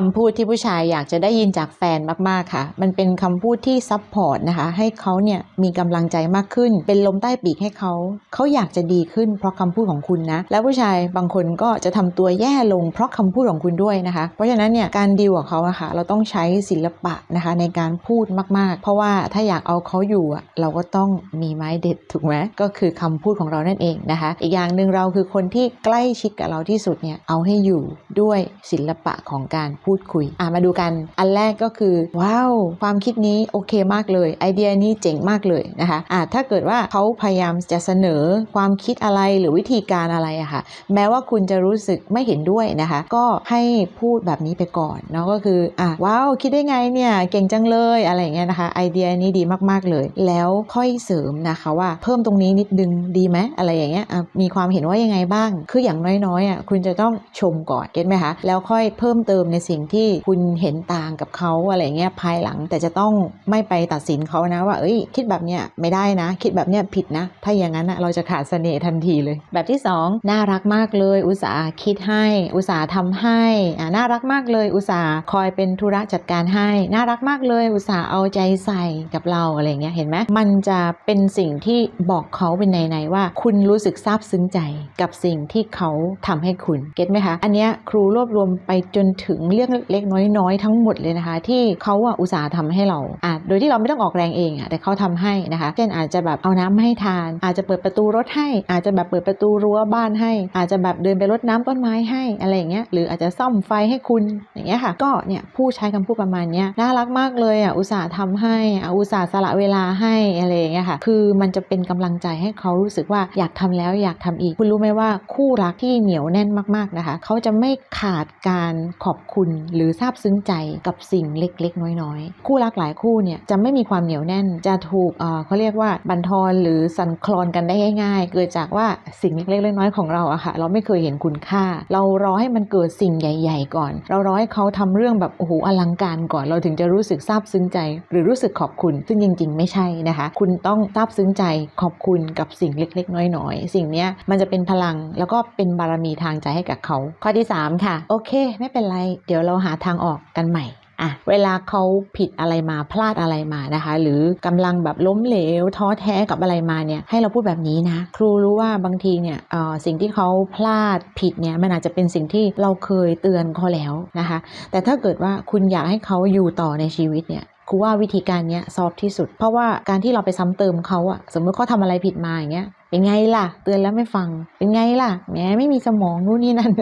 คำพูดที่ผู้ชายอยากจะได้ยินจากแฟนมากๆค่ะ มันเป็นคำพูดที่ซับพอร์ตนะคะ ให้เขาเนี่ยมีกำลังใจมากขึ้น เป็นลมใต้ปีกให้เขา เขาอยากจะดีขึ้นเพราะคำพูดของคุณนะ แล้วผู้ชายบางคนก็จะทำตัวแย่ลงเพราะคำพูดของคุณด้วยนะคะ เพราะฉะนั้นเนี่ยการดีลกับเขาอะค่ะ เราต้องใช้ศิลปะนะคะในการพูดมากๆ เพราะว่าถ้าอยากเอาเขาอยู่อะเราก็ต้องมีไม้เด็ดถูกไหมก็คือคำพูดของเรานั่นเองนะคะ อีกอย่างหนึ่งเราคือคนที่ใกล้ชิดกับเราที่สุดเนี่ยเอาให้อยู่ด้วยศิลปะของการพูดคุยอะมาดูกัน อันแรกก็คือ ว้าว ความคิดนี้โอเคมากเลย ไอเดียนี้เจ๋งมากเลยนะคะอะถ้าเกิดว่าเขาพยายามจะเสนอความคิดอะไรหรือวิธีการอะไรอะค่ะ แม้ว่าคุณจะรู้สึกไม่เห็นด้วยนะคะ ก็ให้พูดแบบนี้ไปก่อนเนาะก็คืออะว้าวคิดได้ไงเนี่ยเก่งจังเลยอะไรอย่างเงี้ยนะคะไอเดียนี้ดีมากๆเลย แล้วค่อยเสริมนะคะว่าเพิ่มตรงนี้นิดนึงดีไหมอะไรอย่างเงี้ยมีความเห็นว่ายังไงบ้าง คืออย่างน้อยๆอะคุณจะต้องชมก่อนเก็ตไหมคะแล้วค่อยเพิ่มเติมในสิ่งที่คุณเห็นต่างกับเขาอะไรเงี้ยภายหลัง แต่จะต้องไม่ไปตัดสินเขานะว่าเอ้ย คิดแบบเนี้ยไม่ได้นะ คิดแบบเนี้ยผิดนะ ถ้าอย่างนั้นนะเราจะขาดเสน่ห์ทันทีเลย แบบที่สองน่ารักมากเลย อุตส่าห์คิดให้ อุตส่าห์ทำให้อ่าน่ารักมากเลยอุตส่าห์คอยเป็นธุระจัดการให้ น่ารักมากเลย อุตส่าห์เอาใจใส่กับเราอะไรเงี้ยเห็นไหมมันจะเป็นสิ่งที่บอกเขาเป็นในๆว่า คุณรู้สึกซาบซึ้งใจกับสิ่งที่เขาทำให้คุณเก็ตไหมคะอันเนี้ยครูรวบรวมไปจนถึงเรื่องเล็กๆน้อยๆทั้งหมดเลยนะคะ ที่เขาอะอุตส่าห์ทำให้เราอะโดยที่เราไม่ต้องออกแรงเองอะแต่เขาทำให้นะคะเช่นอาจจะแบบเอาน้ำมาให้ทาน อาจจะเปิดประตูรถให้ อาจจะแบบเปิดประตูรั้วบ้านให้ อาจจะแบบเดินไปรดน้ำต้นไม้ให้อะไรอย่างเงี้ยหรืออาจจะซ่อมไฟให้คุณอย่างเงี้ยค่ะ ก็เนี่ยผู้ใช้คำพูดประมาณเนี้ยน่ารักมากเลยอะอุตส่าห์ทำให้อะอุตส่าห์สละเวลาให้อะไรอย่างเงี้ยค่ะคือมันจะเป็นกำลังใจให้เขารู้สึกว่าอยากทำแล้วอยากทำอีก คุณรู้ไหมว่าคู่รักที่เหนียวแน่นมากๆนะคะ เขาจะไม่ขาดการขอบคุณหรือซาบซึ้งใจกับสิ่งเล็กๆ น้อยๆ คู่รักหลายคู่เนี่ยจะไม่มีความเหนียวแน่น จะถูกเขาเรียกว่าบันทอนหรือสั่นคลอนกันได้ง่าย ๆ เกิดจากว่าสิ่งเล็กๆน้อยๆของเราอะค่ะเราไม่เคยเห็นคุณค่า เรารอให้มันเกิดสิ่งใหญ่ ๆ ก่อน เรารอให้เขาทำเรื่องแบบโอ้โหอลังการก่อนเราถึงจะรู้สึกซาบซึ้งใจ หรือรู้สึกขอบคุณ ซึ่งจริง ๆ ไม่ใช่นะคะ คุณต้องซาบซึ้งใจขอบคุณกับสิ่งเล็ก ๆ น้อยๆ สิ่งเนี้ยมันจะเป็นพลังแล้วก็เป็นบารมีทางใจให้กับเขา ข้อที่ 3 ค่ะ โอเค ไม่เป็นไร เดี๋ยวเราหาทางออกกันใหม่อะเวลาเขาผิดอะไรมาพลาดอะไรมานะคะ หรือกำลังแบบล้มเหลวท้อแท้กับอะไรมาเนี่ยให้เราพูดแบบนี้นะ ครูรู้ว่าบางทีเนี่ยสิ่งที่เขาพลาดผิดเนี่ยมันอาจจะเป็นสิ่งที่เราเคยเตือนเขาแล้วนะคะ แต่ถ้าเกิดว่าคุณอยากให้เขาอยู่ต่อในชีวิตเนี่ยครูว่าวิธีการเนี้ยซอฟที่สุด เพราะว่าการที่เราไปซ้ำเติมเขาอะสมมติเขาทำอะไรผิดมาอย่างเงี้ย เป็นไงล่ะ เตือนแล้วไม่ฟัง เป็นไงล่ะแหมไม่มีสมองนู่นนี่นั่น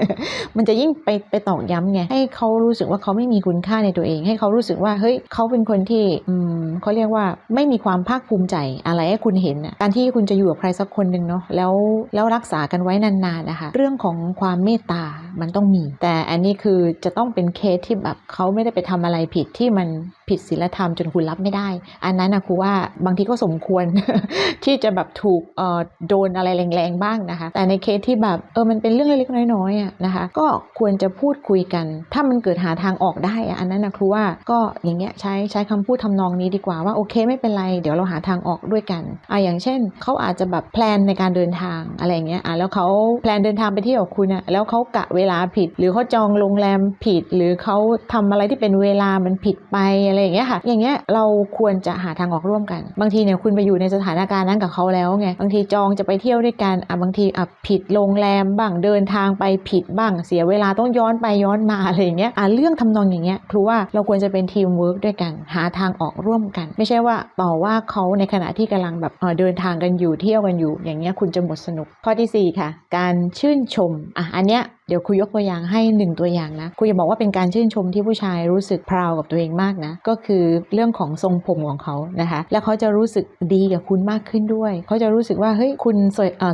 มันจะยิ่งไปไปตอกย้ำไงให้เขารู้สึกว่าเขาไม่มีคุณค่าในตัวเอง ให้เขารู้สึกว่าเฮ้ยเขาเป็นคนที่อืมเขาเรียกว่าไม่มีความภาคภูมิใจอะไรให้คุณเห็นนะการที่คุณจะอยู่กับใครสักคนหนึ่งเนาะแล้วแล้วรักษากันไว้นานๆนะคะ เรื่องของความเมตตามันต้องมี แต่อันนี้คือจะต้องเป็นเคสที่แบบเขาไม่ได้ไปทำอะไรผิดที่มันผิดศีลธรรมจนคุณรับไม่ได้ อันนั้นนะครูว่าบางทีก็สมควรที่จะแบบถูกเอ่อโดนอะไรแรงๆบ้างนะคะ แต่ในเคสที่แบบเออมันเป็นเรื่องเล็กๆน้อยๆอะนะคะ ก็ควรจะพูดคุยกัน ถ้ามันเกิดหาทางออกได้อันนั้นนะครูว่าก็อย่างเงี้ยใช้ใช้คำพูดทำนองนี้ดีกว่าว่าโอเคไม่เป็นไรเดี๋ยวเราหาทางออกด้วยกันอะอย่างเช่นเขาอาจจะแบบแพลนในการเดินทางอะไรเงี้ยอะแล้วเขาแพลนเดินทางไปเที่ยวกับคุณอะแล้วเขากะเวลาผิด หรือเขาจองโรงแรมผิด หรือเขาทำอะไรที่เป็นเวลามันผิดไปอะไรอย่างเงี้ยค่ะ อย่างเงี้ยเราควรจะหาทางออกร่วมกัน บางทีเนี่ยคุณไปอยู่ในสถานการณ์นั้นกับเขาแล้วไงบางทีจองจะไปเที่ยวด้วยกันอะบางทีอะผิดโรงแรมบ้างเดินทางไปผิดบ้างเสียเวลาต้องย้อนไปย้อนมาอะไรอย่างเงี้ยอะเรื่องทำนองอย่างเงี้ยครูว่าเราควรจะเป็นทีมเวิร์กด้วยกัน หาทางออกร่วมกัน ไม่ใช่ว่าต่อว่าเขาในขณะที่กำลังแบบเออเดินทางกันอยู่เที่ยวกันอยู่ อย่างเงี้ยคุณจะหมดสนุก ข้อทีสี่4 ค่ะ การชื่นชมอะอันเนี้ยเดี๋ยวครูยกตัวอย่างให้หนึ่งตัวอย่างนะครูจะบอกว่าเป็นการชื่นชมที่ผู้ชายรู้สึกพราวกับตัวเองมากนะ ก็คือเรื่องของทรงผมของเขานะคะ แล้วเขาจะรู้สึกดีกับคุณมากขึ้นด้วย เขาจะรู้สึกว่าเฮ้ยคุณ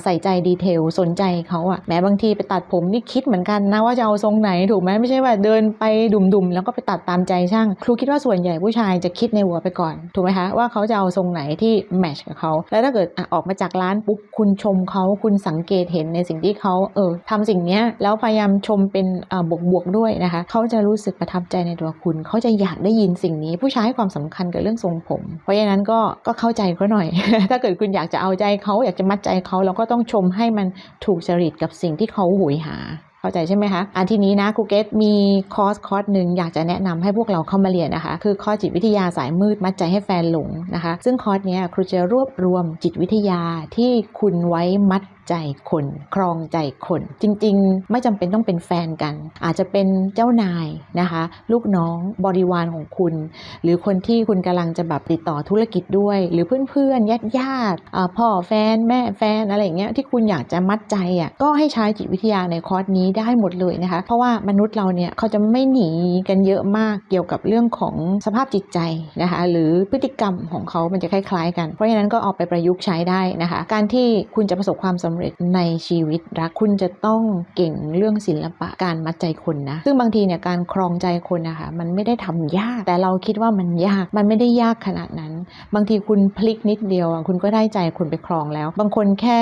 ใส่ใจดีเทลสนใจเขาอะแม้บางทีไปตัดผมนี่คิดเหมือนกันนะว่าจะเอาทรงไหนถูกไหมไม่ใช่ว่าเดินไปดุมๆแล้วก็ไปตัดตามใจช่าง ครูคิดว่าส่วนใหญ่ผู้ชายจะคิดในหัวไปก่อนถูกไหมคะว่าเขาจะเอาทรงไหนที่แมชกับเขาแล้วถ้าเกิดอออกมาจากร้านปุ๊บคุณชมเขาคุณสังเกตเห็นในสิ่งที่เขาเออทำสิ่งเนี้ยแล้วพยายามชมเป็นอ่าบวกๆด้วยนะคะเขาจะรู้สึกประทับใจในตัวคุณ เขาจะอยากได้ยินสิ่งนี้ ผู้ชายให้ความสำคัญกับเรื่องทรงผม เพราะฉะนั้นก็ก็เข้าใจเขาหน่อย ถ้าเกิดคุณอยากจะเอาใจเขาอยากจะมัดใจเขาเราก็ต้องชมให้มันถูกจริตกับสิ่งที่เขาหุยหาเข้าใจใช่ไหมคะ อันที่นี้นะครูเกตมีคอร์สคอร์สหนึ่งอยากจะแนะนำให้พวกเราเข้ามาเรียนนะคะ คือคอร์สจิตวิทยาสายมืดมัดใจให้แฟนหลงนะคะ ซึ่งคอร์สเนี้ยครูจะรวบรวมจิตวิทยาที่คุณไว้มัด ใจคน ครองใจคน จริง ๆ ไม่จำเป็นต้องเป็นแฟนกัน อาจจะเป็นเจ้านายนะคะ ลูกน้องบริวารของคุณ หรือคนที่คุณกำลังจะแบบติดต่อธุรกิจด้วย หรือเพื่อนๆญาติญาติพ่อแฟนแม่แฟนอะไรอย่างเงี้ยที่คุณอยากจะมัดใจอะก็ให้ใช้จิตวิทยาในคอร์สนี้ได้หมดเลยนะคะ เพราะว่ามนุษย์เราเนี่ยเขาจะไม่หนีกันเยอะมากเกี่ยวกับเรื่องของสภาพจิตใจนะคะหรือพฤติกรรมของเขามันจะคล้ายๆ กัน เพราะฉะนั้นก็เอาไปประยุกต์ใช้ได้นะคะ การที่คุณจะประสบความสำเร็จในชีวิตรักคุณจะต้องเก่งเรื่องศิลปะการมัดใจคนนะ ซึ่งบางทีเนี่ยการครองใจคนนะคะมันไม่ได้ทำยาก แต่เราคิดว่ามันยากมันไม่ได้ยากขนาดนั้น บางทีคุณพลิกนิดเดียวอะคุณก็ได้ใจคนไปครองแล้ว บางคนแค่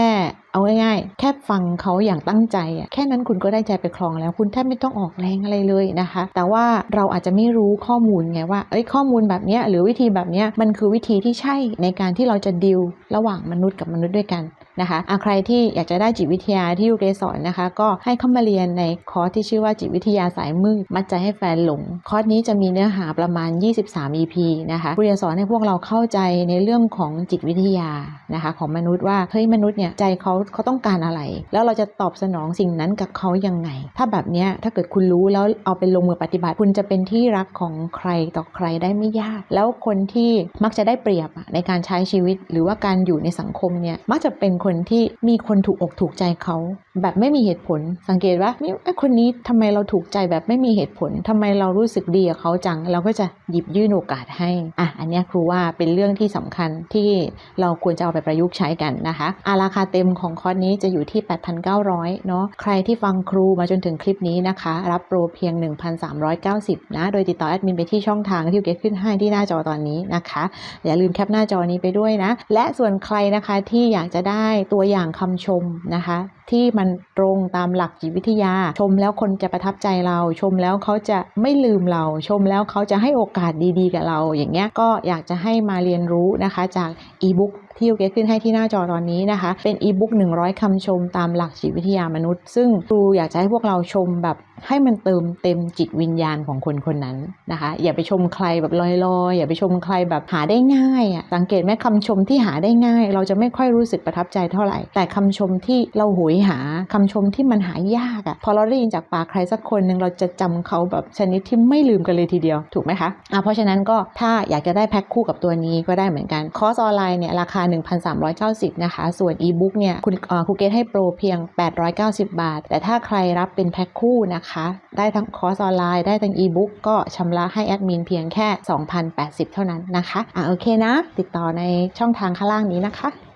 เอาง่ายๆ แค่ฟังเขาอย่างตั้งใจอะแค่นั้นคุณก็ได้ใจไปครองแล้ว คุณแทบไม่ต้องออกแรงอะไรเลยนะคะ แต่ว่าเราอาจจะไม่รู้ข้อมูลไงว่าเอ้ยข้อมูลแบบเนี้ยหรือวิธีแบบเนี้ยมันคือวิธีที่ใช่ในการที่เราจะดิวระหว่างมนุษย์กับมนุษย์ด้วยกัน นะคะใครที่อยากจะได้จิตวิทยาที่ยูเกสอนนะคะ ก็ให้เข้ามาเรียนในคอร์สที่ชื่อว่าจิตวิทยาสายมืดมัดใจให้แฟนหลง คอร์สนี้จะมีเนื้อหาประมาณ 23 EP นะคะเรียนสอนให้พวกเราเข้าใจในเรื่องของจิตวิทยานะคะของมนุษย์ว่าเฮ้ยมนุษย์เนี่ยใจเขาเขาต้องการอะไร แล้วเราจะตอบสนองสิ่งนั้นกับเขายังไง ถ้าแบบเนี้ยถ้าเกิดคุณรู้แล้วเอาไปลงมือปฏิบัติ คุณจะเป็นที่รักของใครต่อใครได้ไม่ยาก แล้วคนที่มักจะได้เปรียบในการใช้ชีวิต หรือว่าการอยู่ในสังคมเนี่ยมักจะเป็นคนที่มีคนถูกอกถูกใจเขา แบบไม่มีเหตุผล สังเกตว่าไอ้คนนี้ทำไมเราถูกใจแบบไม่มีเหตุผลทำไมเรารู้สึกดีกับเขาจัง เราก็จะหยิบยื่นโอกาสให้อะอันนี้ครูว่าเป็นเรื่องที่สำคัญที่เราควรจะเอาไปประยุกต์ใช้กันนะคะอาราคาเต็มของคอร์สนี้จะอยู่ที่ 8,900 เนาะใครที่ฟังครูมาจนถึงคลิปนี้นะคะ รับโปรเพียง 1,390 นะ โดยติดต่อแอดมินไปที่ช่องทางที่เกขึ้นให้ที่หน้าจอตอนนี้นะคะ อย่าลืมแคปหน้าจอนี้ไปด้วยนะ และส่วนใครนะคะที่อยากจะได้ตัวอย่างคำชมนะคะ ที่มันตรงตามหลักจิตวิทยา ชมแล้วคนจะประทับใจเรา ชมแล้วเขาจะไม่ลืมเรา ชมแล้วเขาจะให้โอกาสดีๆ กับเรา อย่างเงี้ยก็อยากจะให้มาเรียนรู้นะคะจากอีบุ๊ก ที่ยูเกตขึ้นให้ที่หน้าจอตอนนี้นะคะ เป็นอีบุ๊ก100คำชมตามหลักจิตวิทยามนุษย์ ซึ่งครูอยากจะให้พวกเราชมแบบให้มันเติมเต็มจิตวิญญาณของคนคนนั้นนะคะ อย่าไปชมใครแบบลอยๆ อย่าไปชมใครแบบหาได้ง่ายอะสังเกตไหมคำชมที่หาได้ง่าย เราจะไม่ค่อยรู้สึกประทับใจเท่าไหร่ แต่คำชมที่เราโหยหาคำชมที่มันหายากอะพอเราได้ยินจากปากใครสักคนหนึ่งเราจะจำเขาแบบชนิดที่ไม่ลืมกันเลยทีเดียวถูกไหมคะอะเพราะฉะนั้นก็ถ้าอยากจะได้แพ็คคู่กับตัวนี้ก็ได้เหมือนกันคอร์สออนไลน์เนี่ยราคา1,390 นะคะ ส่วน e-book เนี่ยคุณครูเกตให้โปรเพียง 890 บาท แต่ถ้าใครรับเป็นแพ็คคู่นะคะ ได้ทั้งคอร์สออนไลน์ ได้ทั้ง e-book กก็ชำระให้แอดมินเพียงแค่ 2,080 เท่านั้นนะคะ อะโอเคนะ ติดต่อในช่องทางข้างล่างนี้นะคะ